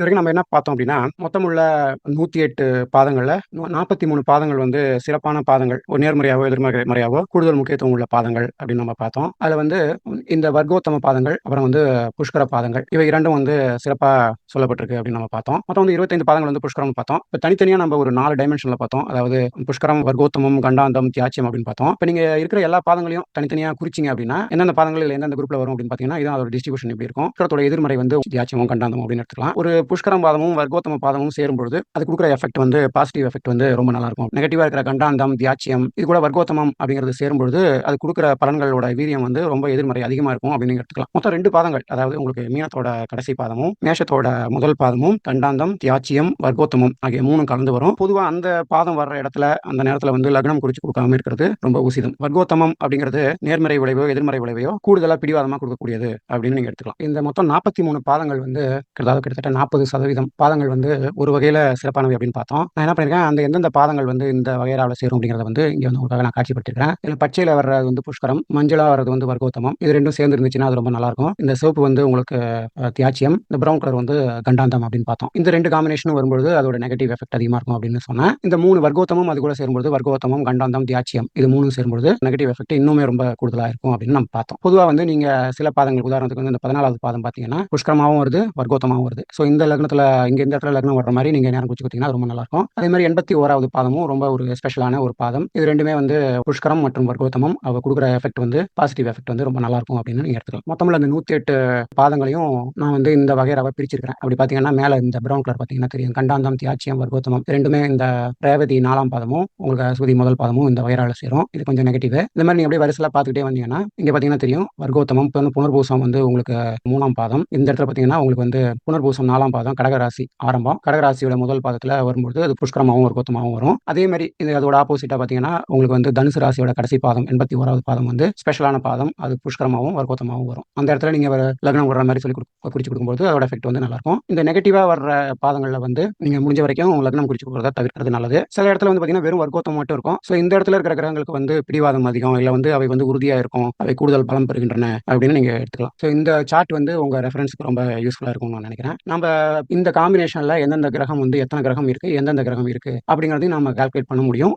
இது வரைக்கும் நம்ம என்ன பார்த்தோம் அப்படின்னா, மொத்தம் உள்ள 108 பாதங்கள்ல நாற்பத்தி மூணு பாதங்கள் வந்து சிறப்பான பாதங்கள். ஒரு நேர்மறையாவோ, எதிர்மறை முறையாவோ கூடுதல் முக்கியத்துவம் உள்ள பாதங்கள் அப்படின்னு நம்ம பார்த்தோம். அதுல வந்து இந்த வர்க்கோத்தம பாதங்கள், அப்புறம் வந்து புஷ்கர பாதங்கள். இவை இரண்டும் வந்து சிறப்பா சொல்லப்பட்டிருக்கு அப்படின்னு நம்ம பார்த்தோம். மொத்தம் வந்து 25 பாதங்கள் வந்து புஷ்கரம்னு பார்த்தோம். இப்போ தனித்தனியா நம்ம ஒரு நாலு டைமென்ஷன்ல பார்த்தோம். அதாவது புஷ்கரம், வர்க்கோத்தமம், கண்டாந்தம், தியாச்சியம் அப்படின்னு பார்த்தோம். இப்போ நீங்க இருக்கிற எல்லா பாதங்களையும் தனித்தனியா குறிச்சீங்க அப்படின்னா, எந்தெந்த பாதங்கள் எந்தெந்த குரூப்ல வரும் அப்படின்னு பார்த்தீங்கன்னா, இதான் அதோட டிஸ்ட்ரிபியூஷன் எப்படி இருக்கும். புஷ்கரத்தோட எதிர்மறை வந்து தியாச்சியமும், கண்டாந்தம் அப்படின்னு எடுத்துக்கலாம். ஒரு புஷ்கரம் பாதமும், வர்க்கோத்தம பாதமும் சேரும் பொழுது அது கொடுக்குற எஃபெக்ட் வந்து பாசிட்டிவ் எஃபெக்ட் வந்து ரொம்ப நல்லா இருக்கும். நெகட்டிவா இருக்கிற கண்டாந்தம், தியாச்சியம் இது கூட வர்க்கோத்தமம் அப்படிங்கிறது சேரும்பொழுது, அது கொடுக்குற பலன்களோட வீரியம் வந்து ரொம்ப எதிர்மறை அதிகமா இருக்கும் அப்படின்னு எடுத்துக்கலாம். மொத்தம் ரெண்டு பாதங்கள். அதாவது உங்களுக்கு மீனத்தோட கடைசி பாதமும், மேஷத்தோட முதல் பாதமும், கண்டாந்தம், தியாச்சியம், வர்க்கோத்தமம் ஆகிய மூணும் கலந்து வரும். பொதுவா அந்த பாதம் வர்ற இடத்துல, அந்த நேரத்துல வந்து லக்னம் குறிச்சு கொடுக்காம இருக்கிறது ரொம்ப உசிதம். வர்க்கோத்தமம் அப்படிங்கிறது நேர்மறை விளைவோ, எதிர்மறை விளைவையோ கூடுதலா பிடிவாதமா கொடுக்கக்கூடியது அப்படின்னு நீங்க எடுத்துக்கலாம். இந்த மொத்தம் 43 பாதங்கள் வந்து அதாவது நாற்பது சதவீதம் பாதங்கள் வந்து ஒரு வகையில சிறப்பானவை அப்படின்னு பார்த்தோம். நான் என்ன பண்ணியிருக்கேன், அந்த எந்தெந்த பாதங்கள் வந்து இந்த வகையறாவுல சேரும் அப்படிங்கிறத வந்து இங்க வந்து உங்களுக்காக நான் காட்சிப்பட்டிருக்கேன் இதுல பச்சையில வர்றது வந்து புஷ்கரம், மஞ்சளா வர்றது வந்து வர்க்கோத்தமம். இது ரெண்டும் சேர்ந்து இருந்துச்சுன்னா அது ரொம்ப நல்லாயிருக்கும் இந்த சிவப்பு வந்து உங்களுக்கு தியாச்சியம், இந்த ப்ரவுன் கலர் வந்து கண்டாந்தம் அப்படின்னு பார்த்தோம். இந்த ரெண்டு காம்பினேஷனும் வரும்பொழுது அதோட நெகட்டிவ் எஃபெக்ட் அதிகமா இருக்கும் அப்படின்னு சொன்னேன். இந்த மூணு வர்க்கோத்தமும் அது கூட சேரும்பொழுது வர்க்கோத்தமம், கண்டாந்தம், தியாச்சியம் இது மூணு சேரும்பொழுது நெகட்டிவ் எஃபெக்ட் இன்னுமே ரொம்ப கூடுதலா இருக்கும் அப்படின்னு நம்ம பார்த்தோம். பொதுவா வந்து நீங்க சில பாதங்கள் உதாரணத்துக்கு வந்து இந்த 14வது பாதம் பார்த்தீங்கன்னா, புஷ்கரமாவும் வருது, வர்க்கோத்தமாவும் வருது. ஸோ இந்த லக்னத்துல இங்க இந்த இடத்துல லக்னம் வர்ற மாதிரி நீங்க நேரம் குச்சி குடுத்தீங்கன்னா ரொம்ப நல்லாருக்கும். அதே மாரி 81வது பாதமும் ரொம்ப ஒரு ஸ்பெஷலான ஒரு பாதம். இது ரெண்டுமே வந்து புஷ்கரம் மற்றும் வர்க்கோத்தமம் அவ கொடுக்குற எஃபெக்ட் வந்து பாசிட்டிவ் எஃபெக்ட் வந்து ரொம்ப நல்லாருக்கும் அப்படின்னு நீங்க எடுத்துக்கலாம். மொத்தமுள்ள அந்த 108 பாதங்களையும் நான் வந்து இந்த வகையறாவா பிரிச்சிருக்கிறேன். அப்படி பார்த்தீங்கன்னா, மேல இந்த ப்ரௌன் கலர் பார்த்தீங்கன்னா தெரியும். கண்டாந்தம், தியாச்சியம், வர்க்கோத்தமம் ரெண்டுமே இந்த ரேவதி நாலாம் பாதமும், உங்களுக்கு அஸ்வதி முதல் பாதமும் இந்த வகையறாவுல சேரும். இது கொஞ்சம் நெகட்டிவ். இந்த மாதிரி நீங்க அப்படியே வரிசையில் பார்த்துக்கிட்டே வந்தீங்கன்னா, இங்க பார்த்தீங்கன்னா தெரியும். வர்க்கோத்தமம், வந்து புனர்பூசம் வந்து உங்களுக்கு மூணாம் பாதம். இந்த இடத்துல பார்த்தீங்கன்னா, உங்களுக்கு வந்து புனர்பூசம் நாலாம் பாதம், கடகராசி ஆரம்பம். கடகராசியோட முதல் பாதத்துல வரும்பொழுது அது புஷ்கரமாகவும் ஒரு கொத்தமாகவும் வரும். அதே மாதிரி இது அதோட ஆப்போசிட்டா பார்த்தீங்கன்னா, உங்களுக்கு வந்து தனுசு ராசியோட கடைசி பாதம் 81வது பாதம் வந்து ஸ்பெஷலான பாதம். அது புஷ்கரமாகவும் ஒரு கொத்தமாகவும் வரும். அந்த இடத்துல நீங்க லக்னம் வர்ற மாதிரி சொல்லி குறிச்சு கொடுக்கும்போது அதோட எஃபெக்ட் வந்து நல்லாயிருக்கும் இந்த நெகட்டிவா வர்ற பாதங்கள்ல வந்து நீங்க முடிஞ்ச வரைக்கும் லக்னம் குறிச்சு கொடுக்கறத தவிர்க்கிறது நல்லது. சில இடத்துல வந்து பார்த்தீங்கன்னா, வெறும் வர்க்கோத்தம் மட்டும் இருக்கும். ஸோ இந்த இடத்துல இருக்கிற கிரகங்களுக்கு வந்து பிடிவாதம் அதிகம். இல்ல வந்து அவை வந்து உறுதியா இருக்கும். அவை கூடுதல் பலம் பெறுகின்றன அப்படின்னு நீங்க எடுத்துக்கலாம். ஸோ இந்த சார்ட் வந்து உங்க ரெஃபரன்ஸ்க்கு ரொம்ப யூஸ்ஃபுல்லா இருக்கும்னு நான் நினைக்கிறேன் நம்ம இந்த காம்பினேஷன்ல எந்தெந்த கிரகம் வந்து எத்தனை கிரகம் இருக்கு, எந்தெந்த கிரகம் இருக்கு அப்படிங்கிறதையும் நம்ம கால்குலேட் பண்ண முடியும்.